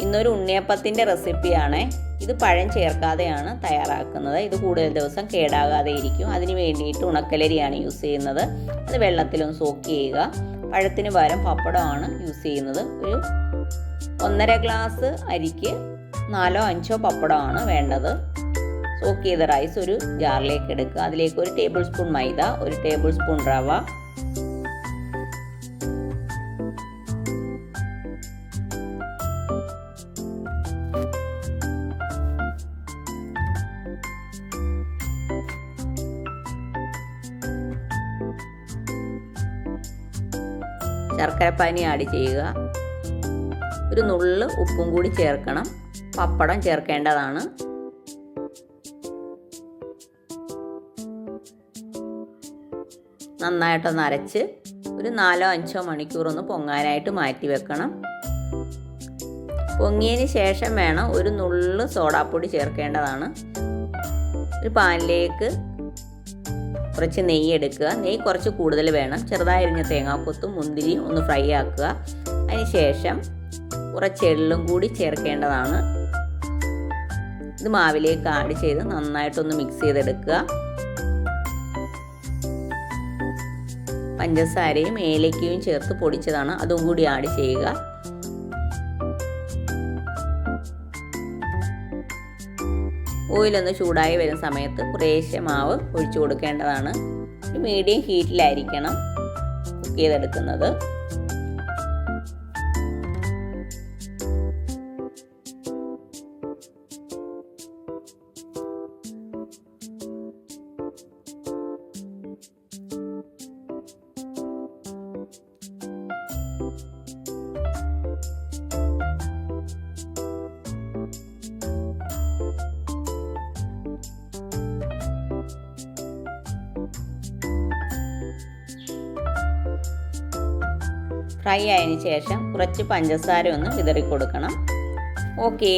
ഇന്നൊരു ഉണ്ണിയപ്പത്തിന്റെ റെസിപ്പിയാണ്. ഇത് പഴം ചേർക്കാതെയാണ് തയ്യാറാക്കുന്നത്. ഇത് കൂടുതൽ ദിവസം കേടാകാതെ ഇരിക്കും. അതിന് വേണ്ടിയിട്ട് ഉണക്കലരിയാണ് യൂസ് ചെയ്യുന്നത്. അത് വെള്ളത്തിലൊന്ന് സോക്ക് ചെയ്യുക. പഴത്തിന് പകരം പപ്പടമാണ് യൂസ് ചെയ്യുന്നത്. ഒരു ഒന്നര ഗ്ലാസ് അരിക്ക് നാലോ അഞ്ചോ പപ്പടമാണ് വേണ്ടത്. സോക്ക് ചെയ്ത റൈസ് ഒരു ജാറിലേക്ക് എടുക്കുക. അതിലേക്ക് ഒരു ടേബിൾ സ്പൂൺ മൈദ ഒരു ടേബിൾ സ്പൂൺ റവ ശർക്കരപ്പാനി ആഡ് ചെയ്യുക. ഒരു നുള്ള് ഉപ്പും കൂടി ചേർക്കണം. പപ്പടം ചേർക്കേണ്ടതാണ്. നന്നായിട്ടൊന്ന് അരച്ച് ഒരു നാലോ അഞ്ചോ മണിക്കൂർ ഒന്ന് പൊങ്ങാനായിട്ട് മാറ്റി വെക്കണം. പൊങ്ങിയതിന് ശേഷം വേണം ഒരു നുള്ള് സോഡാപ്പൊടി ചേർക്കേണ്ടതാണ്. ഒരു പാനിലേക്ക് കുറച്ച് നെയ്യ് എടുക്കുക. നെയ്യ് കുറച്ച് കൂടുതൽ വേണം. ചെറുതായി അരിഞ്ഞ തേങ്ങാക്കൊത്തും മുന്തിരി ഒന്ന് ഫ്രൈ ആക്കുക. അതിനുശേഷം കുറച്ച് എള്ളും കൂടി ചേർക്കേണ്ടതാണ്. ഇത് മാവിലേക്ക് ആഡ് ചെയ്ത് നന്നായിട്ടൊന്ന് മിക്സ് ചെയ്തെടുക്കുക. പഞ്ചസാരയും ഏലക്കയും ചേർത്ത് പൊടിച്ചതാണ്. അതും കൂടി ആഡ് ചെയ്യുക. ഓയിലൊന്ന് ചൂടായി വരുന്ന സമയത്ത് കുറേശ്ശെ മാവ് ഒഴിച്ചു കൊടുക്കേണ്ടതാണ്. മീഡിയം ഹീറ്റിലായിരിക്കണം കുക്ക് ചെയ്തെടുക്കുന്നത്. ഫ്രൈ ആയതിനു ശേഷം കുറച്ച് പഞ്ചസാര ഒന്ന് വിതറി കൊടുക്കണം ഓക്കേ.